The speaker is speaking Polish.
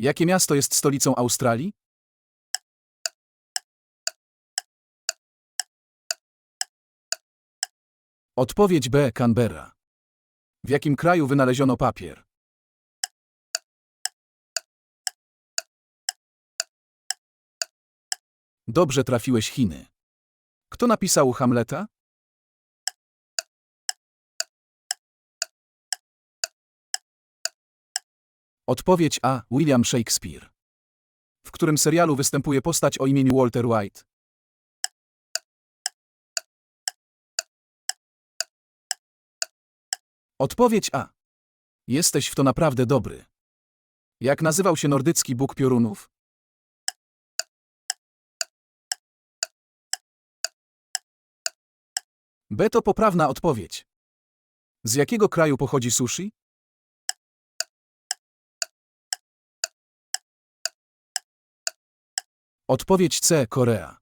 Jakie miasto jest stolicą Australii? Odpowiedź B. Canberra. W jakim kraju wynaleziono papier? Dobrze trafiłeś Chiny. Kto napisał Hamleta? Odpowiedź A. William Shakespeare. W którym serialu występuje postać o imieniu Walter White? Odpowiedź A. Jesteś w to naprawdę dobry. Jak nazywał się nordycki bóg piorunów? B to poprawna odpowiedź. Z jakiego kraju pochodzi sushi? Odpowiedź C. Korea.